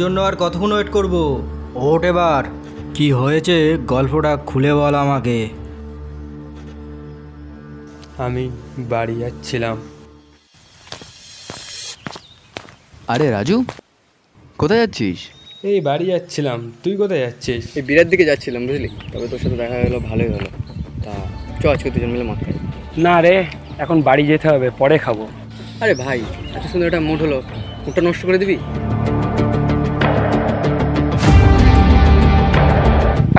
জন্য আর কতক্ষণ ওয়েট করব? ওট এবার। কি হয়েছে? গল্পটা খুলে বল আমাকে। আমি বাড়ি যাচ্ছিলাম। আরে রাজু কোথায় যাচ্ছিস? এই বাড়ি যাচ্ছিলাম। তুই কোথায় যাচ্ছিস? এই বিরাট দিকে যাচ্ছিলাম বুঝলি? তবে তোর সাথে দেখা গেলো ভালোই হলো। তা চ আজকে দুজন মিলে মাত্র না রে এখন বাড়ি যেতে হবে পরে খাব। আরে ভাই এত সুন্দর একটা মুড হলো। মুডটা নষ্ট করে দিবি?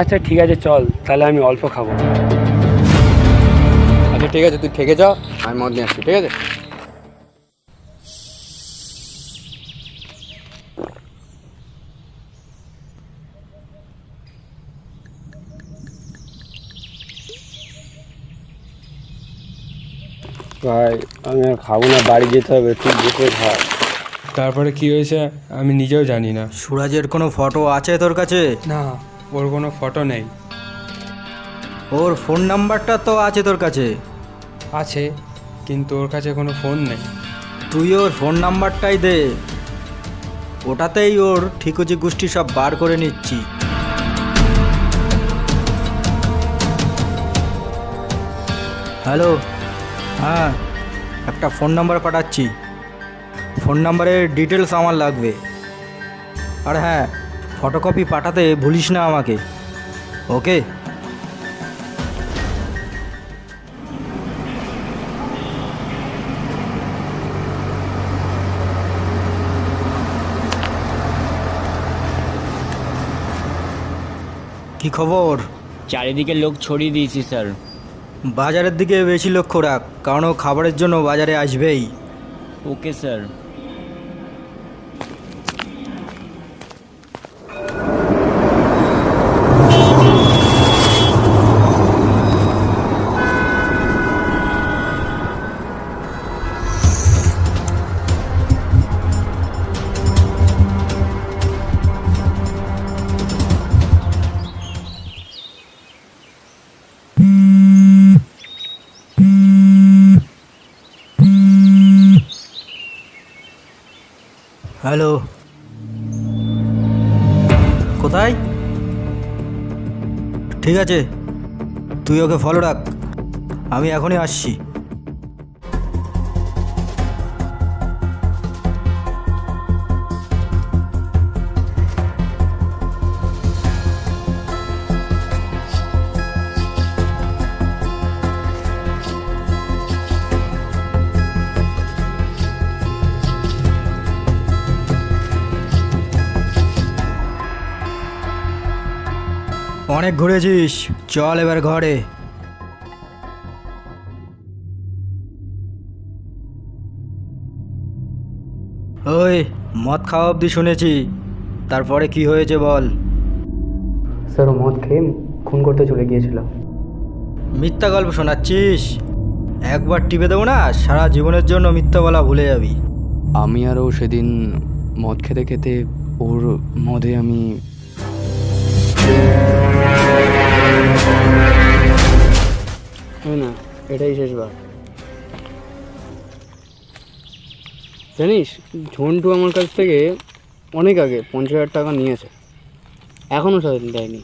আচ্ছা ঠিক আছে চল। তাহলে আমি অল্প খাব। আচ্ছা ঠিক আছে তুই থেকে যা আমি মদ নিয়ে আসছি ঠিক আছে? ভাই আমি আর খাব না বাড়ি যেতে হবে তুই বসে খা। তারপরে কি হয়েছে আমি নিজেও জানি না। সুরাজের কোনো ফটো আছে তোর কাছে? না। ওর কোনো ফটো নেই। ওর ফোন নাম্বারটা তো আছে তোর কাছে। আছে কিন্তু ওর কাছে কোনো ফোন নেই। তুই ওর ফোন নাম্বারটাই দে। ওটাতেই ওর ঠিকুজি গোষ্ঠী সব বার করে নিচ্ছি। হ্যালো হ্যাঁ একটা ফোন নাম্বার পাঠাচ্ছি। ফোন নাম্বারের ডিটেলস আমার লাগবে। আর হ্যাঁ ফটোকপি পাঠাতে ভুলিস না আমাকে। ওকে? কি খবর? চারিদিকে লোক ছড়িয়ে দিয়েছি স্যার। বাজারের দিকে বেশি লক্ষ্য রাখ কারণ ও খাবারের জন্য বাজারে আসবেই। Okay sir. হ্যালো। কোথায়? ঠিক আছে তুই ওকে ফলো রাখ। আমি এখনই আসছি। অনেক ঘুরেছিস। চল এবার ঘরে। ওই মদ খাওয়া অবধি শুনেছি। তারপরে কি হয়েছে বল? স্যার ও মদ খেয়ে খুন করতে চলে গিয়েছিল। মিথ্যা গল্প শোনাচ্ছিস? একবার টিপে দেবো না সারা জীবনের জন্য মিথ্যা বলা ভুলে যাবি। আমি আরও সেদিন মদ খেতে খেতে ওর মদে আমি না এটাই শেষবার। জানিস ঝন্টু আমার কাছ থেকে অনেক আগে পঞ্চাশ হাজার টাকা নিয়েছে। এখনও সাথে দেয়নি।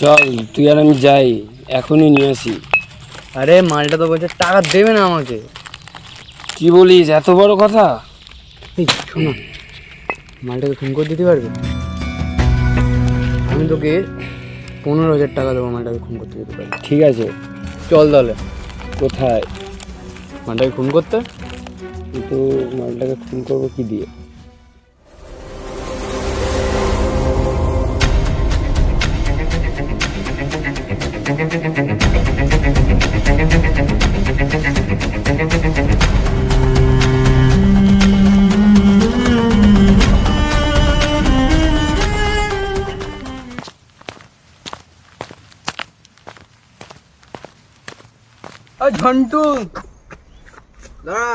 চল তুই আর আমি যাই এখনই নিয়ে আসি। আরে মালটা তো বলছে টাকা দেবে না আমাকে। কি বলিস এত বড় কথা? এই শোনো মালটাকে ফোন করে দিতে পারবে? আমি তোকে পনেরো হাজার টাকা দেবো মালটাকে খুন করতে দিতে পারবি ঠিক আছে চল তাহলে। কোথায়? মালটাকে খুন করতে? কিন্তু মালটাকে ফোন করব কি দিয়ে? ঝন্টু দাঁড়া।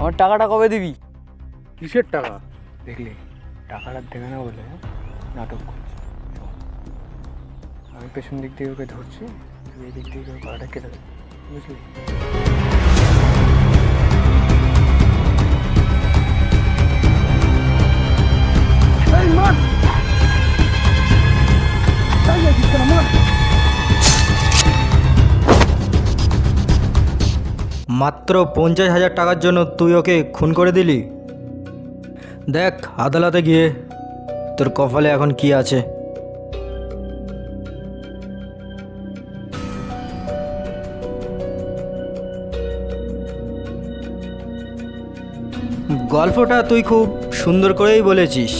আমার টাকাটা কবে দিবি? কিসের টাকা? দেখলি টাকাটা দেবে না বলে নাটক করছি। আমি পেছন দিক থেকে ওকে ধরছি এই দিক থেকে ওর গলাটা কেটে দেবে বুঝলি? মাত্র পঞ্চাশ হাজার টাকার জন্য তুই ওকে খুন করে দিলি? দেখ, আদালতে গিয়ে তোর কপালে এখন কি আছে। গল্পটা তুই খুব সুন্দর করেই বলেছিস।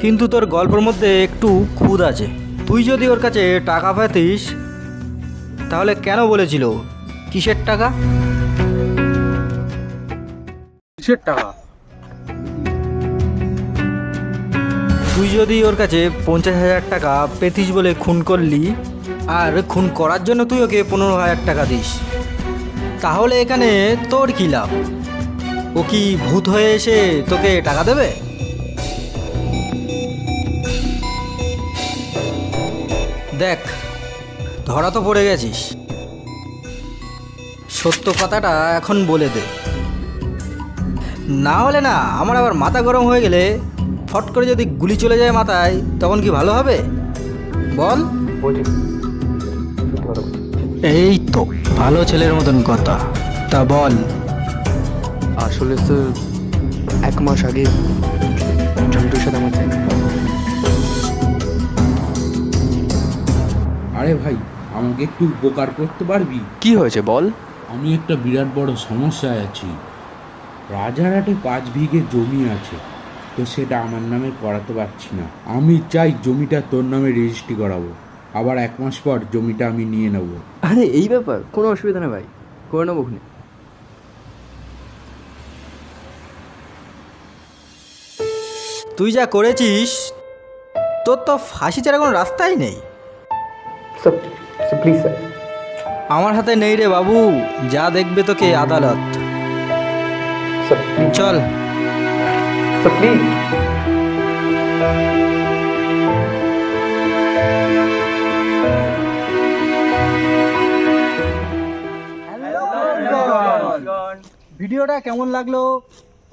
কিন্তু তোর গল্পের মধ্যে একটু খুদ আছে। তুই যদি ওর কাছে টাকা পেতিস, তাহলে কেন বলেছিল কিসের টাকা? কিসের টাকা? তুই যদি ওর কাছে পঞ্চাশ হাজার টাকা পেতিস বলে খুন করলি আর খুন করার জন্য তুই ওকে পনেরো হাজার টাকা দিস তাহলে এখানে তোর কী লাভ? ও কি ভূত হয়ে এসে তোকে টাকা দেবে? দেখ ধরা তো পড়ে গেছিস। সত্য কথাটা এখন বলে দে। না হলে না আমার আবার মাথা গরম হয়ে গেলে ফট করে যদি গুলি চলে যায় মাথায় তখন কি ভালো হবে? বল। এই তো ভালো ছেলের মতন কথা। তা বল। আসলে তো এক মাস আগে ঝন্টুর সাথে আমার আরে ভাই আমাকে একটু উপকার করতে পারবি? কি হয়েছে বল? আমি একটা বিরাট বড় সমস্যায় আছি। রাজারহাটে পাঁচ বিঘে জমি আছে তো সেটা আমার নামে করাতে পারছি না। আমি চাই জমিটা তোর নামে রেজিস্ট্রি করাবো। আবার এক মাস পর জমিটা আমি নিয়ে নেব। আরে এই ব্যাপার? কোনো অসুবিধা নেই ভাই। করে নেব ওখানে তুই যা করেছিস তোর তো ফাঁসি ছাড়া কোনো রাস্তাই নেই। স্যার প্লিজ স্যার আমার হাতে নেই রে বাবু যা দেখবে তোকে আদালত। চল। ভিডিওটা কেমন লাগল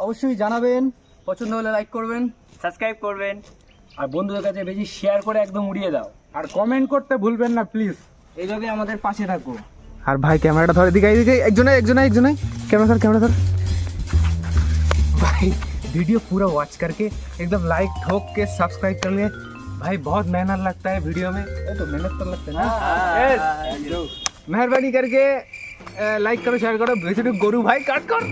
অবশ্যই জানাবেন। পছন্দ হলে লাইক করবেন সাবস্ক্রাইব করবেন। আর বন্ধুদের কাছে বেশি শেয়ার করে একদম উড়িয়ে দাও। আর কমেন্ট করতে ভুলবেন না প্লিজ এইভাবে আমাদের পাশে থাকো আর ভাই ক্যামেরাটা ধরে দিকে এদিকে একজনে একজনে একজনে ক্যামেরা ধর ক্যামেরা ধর भाई वीडियो पूरा वॉच करके एकदम लाइक ठोक के सब्सक्राइब कर लिए भाई बहुत मेहनत लगता है वीडियो में ये तो मेहनत तो लगता है ना Yes. मेहरबानी करके लाइक करो शेयर करो भेजो गोरू भाई काट कर